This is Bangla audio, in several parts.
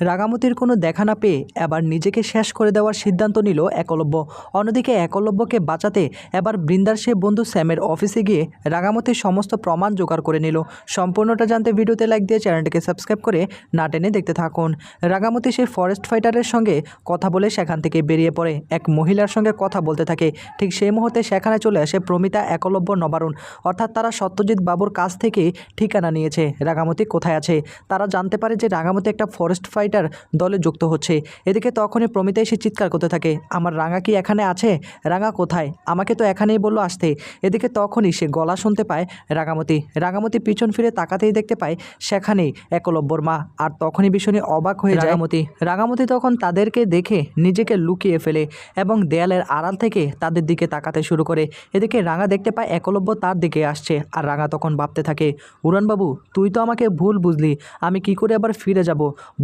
রাগামতির কোনো দেখা না পেয়ে এবার নিজেকে শেষ করে দেওয়ার সিদ্ধান্ত নিল একলব্য। অন্যদিকে একলব্যকে বাঁচাতে এবার বৃন্দার সে বন্ধু স্যামের অফিসে গিয়ে রাগামতির সমস্ত প্রমাণ জোগাড় করে নিল। সম্পূর্ণটা জানতে ভিডিওতে লাইক দিয়ে চ্যানেলটিকে সাবস্ক্রাইব করে না টেনে দেখতে থাকুন। রাগামতি সেই ফরেস্ট ফাইটারের সঙ্গে কথা বলে সেখান থেকে বেরিয়ে পড়ে। এক মহিলার সঙ্গে কথা বলতে থাকে। ঠিক সেই মুহূর্তে সেখানে চলে আসে প্রমিতা, একলব্য, নবারুণ। অর্থাৎ তারা সত্যজিৎ বাবুর কাছ থেকে ঠিকানা নিয়েছে। রাগামতি কোথায় আছে? তারা জানতে পারে যে রাঙামতি একটা ফরেস্ট ফাইটার দলে যুক্ত হচ্ছে। এদিকে তখনই প্রমিতা এসে চিৎকার করতে থাকে আমার রাঙা কি এখানে আছে? রাঙা কোথায়? আমাকে তো এখানেই বলল আসতে। এদিকে তখনই সে গলা শুনতে পায় রাঙামতি। রাঙামতি পিছন ফিরে তাকাতেই দেখতে পায় সেখানেই একলব্যর মা আর তখনই ভীষণই অবাক হয়ে রাঙামতি। রাঙামতি তখন তাদেরকে দেখে নিজেকে লুকিয়ে ফেলে এবং দেয়ালের আড়াল থেকে তাদের দিকে তাকাতে শুরু করে। এদিকে রাঙা দেখতে পায় একলব্য তার দিকে আসছে আর রাঙা তখন ভাবতে থাকে উড়ানবাবু তুই তো আমাকে ভুল বুঝলি আমি কি করে আবার ফিরে যাব?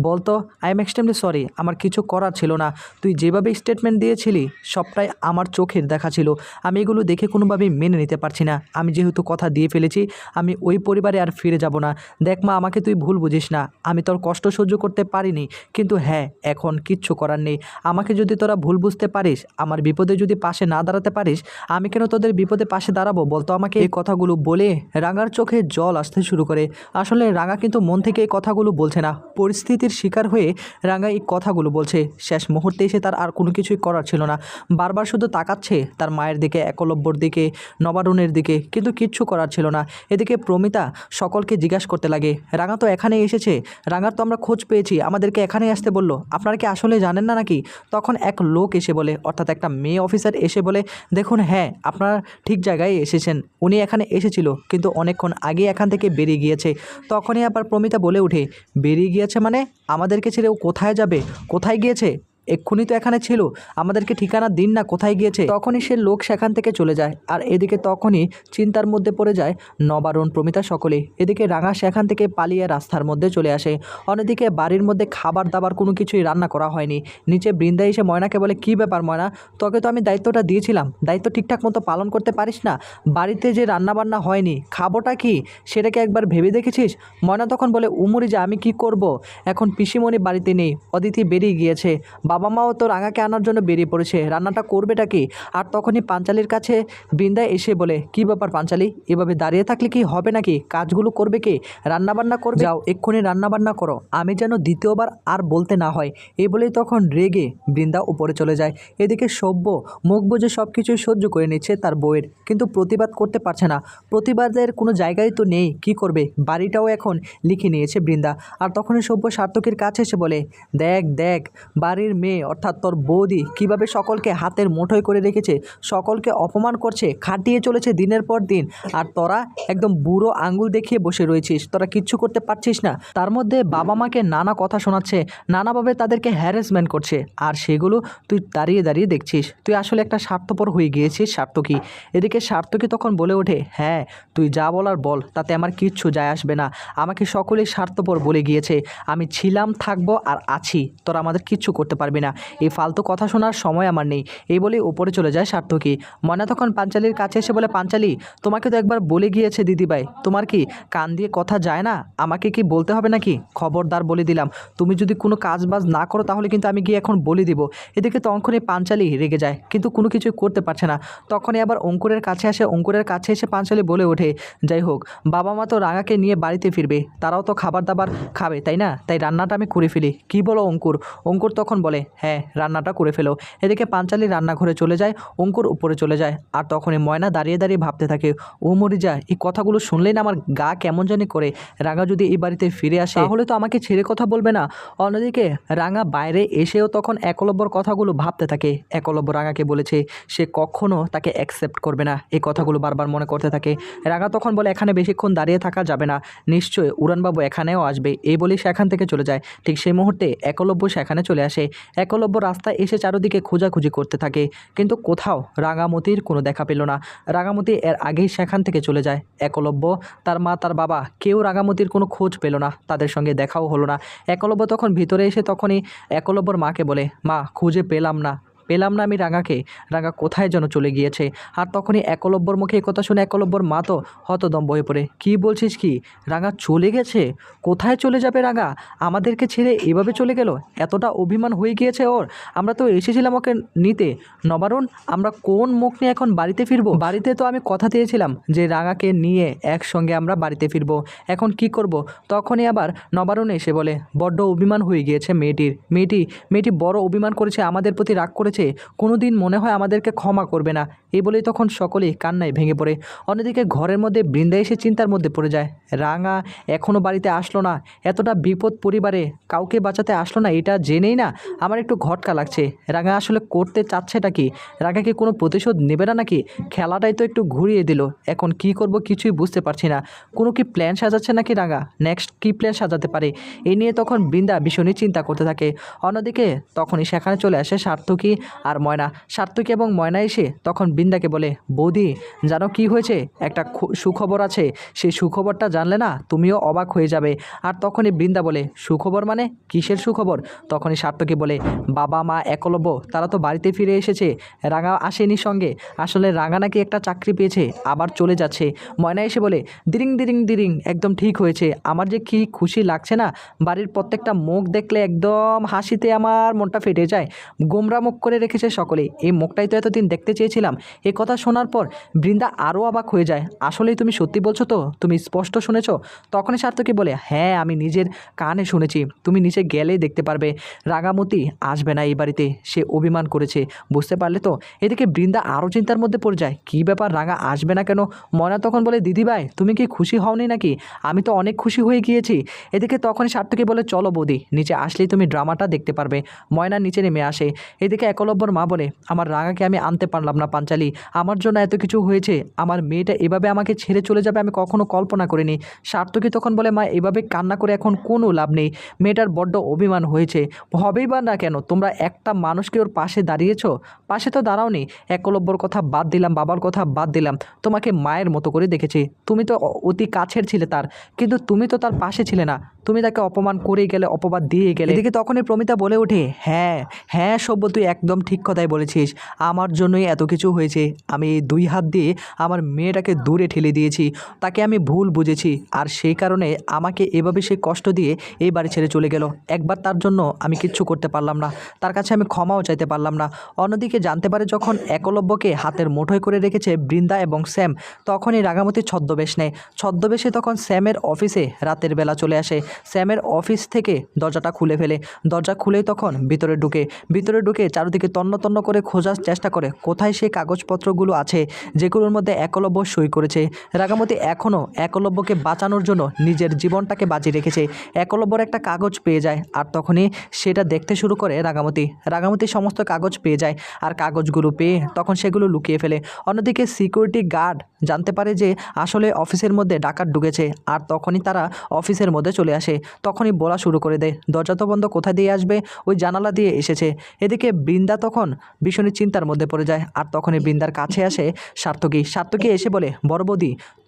বলতো আই এম এক্সট্রিমলি সরি আমার কিছু করার ছিল না। তুই যেভাবে স্টেটমেন্ট দিয়েছিলি, সবটাই আমার চোখের দেখা ছিল। আমি এগুলো দেখে কোনোভাবেই মেনে নিতে পারছি না। আমি যেহেতু কথা দিয়ে ফেলেছি, আমি ওই পরিবারে আর ফিরে যাব না। দেখ মা, আমাকে তুই ভুল বুঝিস না। আমি তোর কষ্ট সহ্য করতে পারিনি। কিন্তু হ্যাঁ এখন কিচ্ছু করার নেই। আমাকে যদি তোরা ভুল বুঝতে পারিস, আমার বিপদে যদি পাশে না দাঁড়াতে পারিস, আমি কেন তোদের বিপদে পাশে দাঁড়াবো? বলতো আমাকে এই কথাগুলো বলে রাঙার চোখে জল আসতে শুরু করে। আসলে রাঙা কিন্তু মন থেকে এই কথাগুলো বলছে না। পরিস্থিতির শিকার হয়ে রাঙা এই কথাগুলো বলছে। শেষ মুহূর্তে এসে তার আর কোনো কিছুই করার ছিল না। বারবার শুধু তাকাচ্ছে তার মায়ের দিকে, একলব্যর দিকে, নবারুণের দিকে, কিন্তু কিচ্ছু করার ছিল না। এদিকে প্রমিতা সকলকে জিজ্ঞাসা করতে লাগে, রাঙা তো এখানে এসেছে? রাঙার তো আমরা খোঁজ পেয়েছি, আমাদেরকে এখানেই আসতে বলল। আপনারা কি আসলে জানেন না নাকি? তখন এক লোক এসে বলে, অর্থাৎ একটা মেয়ে অফিসার এসে বলে, দেখুন হ্যাঁ আপনারা ঠিক জায়গায় এসেছেন। উনি এখানে এসেছিল, কিন্তু অনেকক্ষণ আগে এখান থেকে বেরিয়ে গিয়েছে। তখনই আবার প্রমিতা বলে ওঠে, বেরিয়ে গিয়েছে মানে? আমাদেরকে ছেড়ে ও কোথায় যাবে? কোথায় গিয়েছে? এক্ষুনি তো এখানে ছিল, আমাদেরকে ঠিকানা দিন না কোথায় গিয়েছে। তখনই সে লোক সেখান থেকে চলে যায়, আর এদিকে তখনই চিন্তার মধ্যে পড়ে যায় নবারণ প্রমিতা সকলে এদিকে রাঙা সেখান থেকে পালিয়ে রাস্তার মধ্যে চলে আসে। অন্যদিকে বাড়ির মধ্যে খাবার দাবার কোনো কিছুই রান্না করা হয়নি। নিচে বৃন্দা এসে ময়নাকে বলে, কী ব্যাপার ময়না? তোকে তো আমি দায়িত্বটা দিয়েছিলাম। দায়িত্ব ঠিকঠাক মতো পালন করতে পারিস না? বাড়িতে যে রান্না বান্না হয়নি, খাবোটা কি? সেটাকে একবার ভেবে দেখেছিস? ময়না তখন বলে, উমরি যে, আমি কি করব? এখন পিসিমণি বাড়িতে নেই, অদিতি বেরিয়ে গিয়েছে। বাবা মাও তো রাঙাকে আনার জন্য বেরিয়ে পড়েছে। রান্নাটা করবেটা কি? আর তখনই পাঞ্চালির কাছে বৃন্দা এসে বলে, কি ব্যাপার পাঞ্চালি? এভাবে দাঁড়িয়ে থাকলে কি হবে নাকি? কাজগুলো করবে কে? রান্নাবান্না করবে? যাও, এক্ষুনি রান্নাবান্না করো। আমি যেন দ্বিতীয়বার আর বলতে না হয়। এই বলেই তখন রেগে বৃন্দা উপরে চলে যায়। এদিকে সভ্য মুখ বুঝে সব কিছুই সহ্য করে নিচ্ছে তার বউয়ের। কিন্তু প্রতিবাদ করতে পারছে না। প্রতিবাদের কোনো জায়গায় তো নেই। কি করবে? বাড়িটাও এখন লিখে নিয়েছে বৃন্দা। আর তখনই সভ্য সার্থকের কাছে এসে বলে, দেখ দেখ, বাড়ির মেয়ে, অর্থাৎ তোর বৌদি, কীভাবে সকলকে হাতের মুঠোয় করে রেখেছে, সকলকে অপমান করছে, খাটিয়ে চলেছে দিনের পর দিন, আর তোরা একদম বুড়ো আঙ্গুল দেখিয়ে বসে রয়েছিস, তোরা কিচ্ছু করতে পারছিস না। তার মধ্যে বাবা মাকে নানা কথা শোনাচ্ছে, নানাভাবে তাদেরকে হ্যারাসমেন্ট করছে, আর সেগুলো তুই দাঁড়িয়ে দাঁড়িয়ে দেখছিস। তুই আসলে একটা স্বার্থপর হয়ে গিয়েছিস স্বার্থকী এদিকে স্বার্থকী তখন বলে ওঠে হ্যাঁ তুই যা বলার বল, তাতে আমার কিচ্ছু যায় আসবে না। আমাকে সকলেই স্বার্থপর বলে গিয়েছে। আমি ছিলাম, থাকব, আর আছি। তোরা আমাদের কিচ্ছু করতে পারবি না। এই ফালতু কথা শোনার সময় আমার নেই। এই বলেই ওপরে চলে যায় সার্থকী। ময়না তখন পাঞ্চালির কাছে এসে বলে, পাঞ্চালি, তোমাকে তো একবার বলে গিয়েছে দিদিভাই। তোমার কি কান দিয়ে কথা যায় না? আমাকে কি বলতে হবে নাকি? খবরদার বলে দিলাম। তুমি যদি কোনো কাজ বাজ না করো তাহলে কিন্তু আমি গিয়ে এখন বলে দিব। এদিকে তখনই পাঞ্চালি রেগে যায়, কিন্তু কোনো কিছুই করতে পারছে না। তখনই আবার অঙ্কুরের কাছে আসে। অঙ্কুরের কাছে এসে পাঞ্চালি বলে ওঠে, যাই হোক, বাবা মা তো রাঙাকে নিয়ে বাড়িতে ফিরবে। তারাও তো খাবার দাবার খাবে, তাই না? তাই রান্নাটা আমি করে ফেলি। কি বলো অঙ্কুর? অঙ্কুর তখন বলে হ্যাঁ রান্নাটা করে ফেলো। এদিকে পাঞ্চালি রান্নাঘরে চলে যায়, অঙ্কুর উপরে চলে যায়, আর তখনই ময়না দাঁড়িয়ে দাঁড়িয়ে ভাবতে থাকে, ও মরিজা এই কথাগুলো শুনলেই না আমার গা কেমন জানি করে। রাঙা যদি এই বাড়িতে ফিরে আসে, তাহলে তো আমাকে ছেড়ে কথা বলবে না। অন্যদিকে রাঙা বাইরে এসেও তখন একলব্যর কথাগুলো ভাবতে থাকে। একলব্য রাঙাকে বলেছে, সে কখনও তাকে অ্যাকসেপ্ট করবে না। এই কথাগুলো বারবার মনে করতে থাকে। রাঙা তখন বলে, এখানে বেশিক্ষণ দাঁড়িয়ে থাকা যাবে না। নিশ্চয়ই উড়ানবাবু এখানেও আসবে। এই বলেই সেখান থেকে চলে যায়। ঠিক সেই মুহূর্তে একলব্য সেখানে চলে আসে। একলব্য রাস্তায় এসে চারোদিকে খোঁজাখুঁজি করতে থাকে। কিন্তু কোথাও রাঙামতির কোনো দেখা পেল না। রাঙামতি এর আগেই সেখান থেকে চলে যায়। একলব্য তার মা তার বাবা কেউ রাঙামতির কোনো খোঁজ পেল না। তাদের সঙ্গে দেখাও হলো না। একলব্য তখন ভিতরে এসে তখনই একলব্যর মাকে বলে, মা, খুঁজে পেলাম না। পেলাম না আমি রাঙাকে। রাঙা কোথায় যেন চলে গিয়েছে। আর তখনই একলব্যর মুখে এই কথা শুনে একলব্যর মা তো হতদম্ব হয়ে পড়ে। কী বলছিস কি? রাঙা চলে গেছে? কোথায় চলে যাবে রাঙা? আমাদেরকে ছেড়ে এভাবে চলে গেল? এতটা অভিমান হয়ে গিয়েছে ওর? আমরা তো এসেছিলাম ওকে নিতে। নবারুণ, আমরা কোন মুখ নিয়ে এখন বাড়িতে ফিরবো? বাড়িতে তো আমি কথা দিয়েছিলাম যে রাঙাকে নিয়ে একসঙ্গে আমরা বাড়িতে ফিরবো। এখন কি করব? তখনই আবার নবারুণ এসে বলে, বড্ড অভিমান হয়ে গিয়েছে মেয়েটির। মেয়েটি মেয়েটি বড় অভিমান করেছে, আমাদের প্রতি রাগ করেছে। কোনো দিন মনে হয় আমাদেরকে ক্ষমা করবে না। এই বলেই তখন সকলেই কান্নায় ভেঙে পড়ে। অন্যদিকে ঘরের মধ্যে বৃন্দা এসে চিন্তার মধ্যে পড়ে যায়। রাঙা এখনও বাড়িতে আসলো না। এতটা বিপদ পরিবারে কাউকে বাঁচাতে আসলো না, এটা জেনেই না আমার একটু ঘটকা লাগছে। রাঙা আসলে করতে চাচ্ছেটা কি? রাঙাকে কোনো প্রতিশোধ নেবে না নাকি? খেলাটাই তো একটু ঘুরিয়ে দিল। এখন কি করব কিছুই বুঝতে পারছি না। কোনো কি প্ল্যান সাজাচ্ছে নাকি রাঙা? নেক্সট কি প্ল্যান সাজাতে পারে? এ নিয়ে তখন বৃন্দা ভীষণই চিন্তা করতে থাকে। অন্যদিকে তখনই সেখানে চলে আসে সার্থকী আর ময়না সার্থকী এবং ময়না এসে তখন বৃন্দাকে বলে, বৌদি, জানো কি হয়েছে? একটা সুখবর আছে। সেই সুখবরটা জানলে না তুমিও অবাক হয়ে যাবে। আর তখনই বৃন্দা বলে, সুখবর মানে? কিসের সুখবর? তখনই সার্থকী বলে, বাবা, মা একলব্য, তারা তো বাড়িতে ফিরে এসেছে। রাঙা আসেনি সঙ্গে। আসলে রাঙা নাকি একটা চাকরি পেয়েছে, আবার চলে যাচ্ছে। ময়না এসে বলে, দিরিং দিরিং দিরিং, একদম ঠিক হয়েছে। আমার যে কি খুশি লাগছে না, বাড়ির প্রত্যেকটা মুখ দেখলে একদম হাসিতে আমার মনটা ফেটে যায়। গোমরা মুখ করে রেখেছে সকলে। এই মুখটাই তো এতদিন দেখতে চেয়েছিলাম। এই কথা শোনার পর বৃন্দা আরও অবাক হয়ে যায়। আসলেই তুমি সত্যি বলছো তো? তুমি স্পষ্ট শুনেছো? তখনই সার্থকী বলে হ্যাঁ আমি নিজের কানে শুনেছি। তুমি নিচে গেলেই দেখতে পারবে। রাগামতি আসবে না এই বাড়িতে। সে অভিমান করেছে। বুঝতে পারলে তো? এদিকে বৃন্দা আরও চিন্তার মধ্যে পড়ে যায়। কী ব্যাপার? রাঙা আসবে না কেন? ময়না তখন বলে, দিদিভাই, তুমি কি খুশি হওনি নাকি? আমি তো অনেক খুশি হয়ে গিয়েছি। এদিকে তখনই সার্থকী বলে, চলো বৌদি, নিচে আসলেই তুমি ড্রামাটা দেখতে পারবে। ময়না নিচে নেমে আসে। এদিকে একলব্যর মা বলে, আমার রাঙাকে আমি আনতে পারলাম না পাঞ্চালি। আমার জন্য এত কিছু হয়েছে। আমার মেয়েটা এভাবে আমাকে ছেড়ে চলে যাবে আমি কখনো কল্পনা করিনি। সার্থকী তখন বলে, মা, এভাবে কান্না করে এখন কোনো লাভ নেই। মেয়েটার বড্ড অভিমান হয়েছে। হবেই বা না কেন? তোমরা একটা মানুষকে ওর পাশে দাঁড়িয়েছো? পাশে তো দাঁড়াওনি। একলব্যর কথা বাদ দিলাম, বাবার কথা বাদ দিলাম। তোমাকে মায়ের মতো করে দেখেছি। তুমি তো অতি কাছের ছিলে তার। কিন্তু তুমি তো তার পাশে ছিলে না। তুমি তাকে অপমান করে গেলে, অপবাদ দিয়ে গেলে। এদিকে তখনই প্রমিতা বলে ওঠে হ্যাঁ হ্যাঁ সভ্য তুই একদম ঠিক কথাই বলেছিস। আমার জন্যই এত কিছু হয়েছে। আমি দুই হাত দিয়ে আমার মেয়েটাকে দূরে ঠেলে দিয়েছি। তাকে আমি ভুল বুঝেছি। আর সেই কারণে আমাকে এভাবে সে কষ্ট দিয়ে এই বাড়ি ছেড়ে চলে গেল। একবার তার জন্য আমি কিচ্ছু করতে পারলাম না। তার কাছে আমি ক্ষমাও চাইতে পারলাম না। অন্যদিকে জানতে পারে যখন একলব্যকে হাতের মুঠোয় করে রেখেছে বৃন্দা এবং স্যাম, তখনই রাগামতি ছদ্মবেশ নেয়। ছদ্মবেশে তখন স্যামের অফিসে রাতের বেলা চলে আসে। স্যামের অফিস থেকে দরজাটা খুলে ফেলে। দরজা খুলেই তখন ভিতরে ঢুকে। ভিতরে ঢুকে চারিদিকে তন্ন তন্ন করে খোঁজার চেষ্টা করে, কোথায় সেই কাগজপত্রগুলো আছে যেগুলোর মধ্যে একলব্য সই করেছে। রাগামতি এখনও একলব্যকে বাঁচানোর জন্য নিজের জীবনটাকে বাজি রেখেছে। একলব্যর একটা কাগজ পেয়ে যায় আর তখনই সেটা দেখতে শুরু করে রাগামতি রাগামতি সমস্ত কাগজ পেয়ে যায় আর কাগজগুলো পেয়ে তখন সেগুলো লুকিয়ে ফেলে। অন্যদিকে সিকিউরিটি গার্ড জানতে পারে যে আসলে অফিসের মধ্যে ডাকাত ঢুকেছে আর তখনই তারা অফিসের মধ্যে চলে আসে। তখনই বলা শুরু করে দেয়, দরজা তো বন্ধ, কোথায় দিয়ে আসবে? ওই জানালা দিয়ে এসেছে। এদিকে বৃন্দা তখন ভীষণই চিন্তার মধ্যে পড়ে যায়, আর তখনই বৃন্দার কাছে আসে সার্থকী। সার্থকী এসে বলে, বড়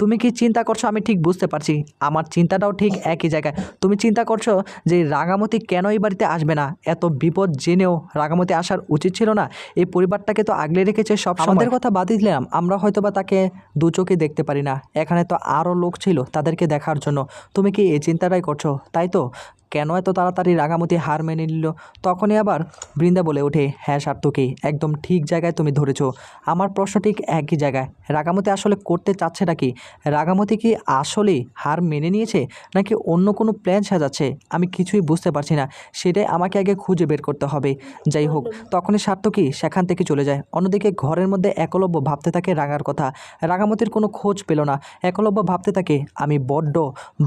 তুমি কি চিন্তা করছ? আমি ঠিক বুঝতে পারছি। আমার চিন্তাটাও ঠিক একই জায়গায়। তুমি চিন্তা করছ যে রাগামতি কেন এই বাড়িতে আসবে না? এত বিপদ জেনেও রাগামতি আসার উচিত ছিল না? এই পরিবারটাকে তো আগলে রেখেছে সব আমাদের কথা বাদ দিলাম। আমরা হয়তো বা তাকে দু চোখে দেখতে পারি না। এখানে তো আরও লোক ছিল তাদেরকে দেখার জন্য। তুমি কি এই চিন্তাটাই করছ? তাই তো? কেন এত তাড়াতাড়ি রাগামতি হার মেনে নিল? তখনই আবার বৃন্দা বলে ওঠে হ্যাঁ সার্থকী, একদম ঠিক জায়গায় তুমি ধরেছো। আমার প্রশ্ন ঠিক একই জায়গায়। রাগামতি আসলে করতে চাচ্ছেটা কি? রাগামতি কি আসলেই হার মেনে নিয়েছে? নাকি অন্য কোনো প্ল্যান সাজাচ্ছে? আমি কিছুই বুঝতে পারছি না। সেটাই আমাকে আগে খুঁজে বের করতে হবে। যাই হোক, তখনই সার্থকী সেখান থেকে চলে যায়। অন্যদিকে ঘরের মধ্যে একলব্য ভাবতে থাকে রাঙার কথা। রাগামতির কোনো খোঁজ পেল না। একলব্য ভাবতে থাকে, আমি বড্ড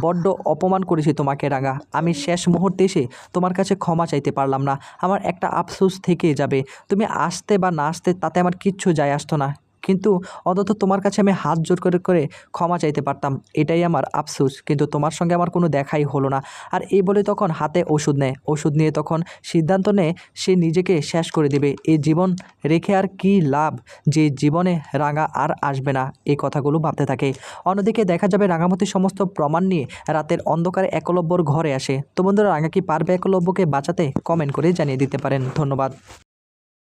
বড্ড অপমান করেছি তোমাকে রাঙা। আমি শেষ মুহূর্তে এসে তোমার কাছে ক্ষমা চাইতে পারলাম না। আমার একটা আফসোস থেকে যাবে। তুমি আসতে বা না আসতে তাতে আমার কিচ্ছু যায় আসতো না। কিন্তু অন্তত তোমার কাছে আমি হাত জোর করে করে ক্ষমা চাইতে পারতাম। এটাই আমার আফসোস, কিন্তু তোমার সঙ্গে আমার কোনো দেখাই হলো না। আর এই বলে তখন হাতে ওষুধ নেয়। ওষুধ নিয়ে তখন সিদ্ধান্ত নেয়, সে নিজেকে শেষ করে দেবে। এই জীবন রেখে আর কি লাভ? যে জীবনে রাঙা আর আসবে না এই কথাগুলো ভাবতে থাকে। অন্যদিকে দেখা যাবে রাঙামতি সমস্ত প্রমাণ নিয়ে রাতের অন্ধকারে একলব্যর ঘরে আসে। তো বন্ধুরা, রাঙা কি পারবে একলব্যকে বাঁচাতে? কমেন্ট করে জানিয়ে দিতে পারেন। ধন্যবাদ।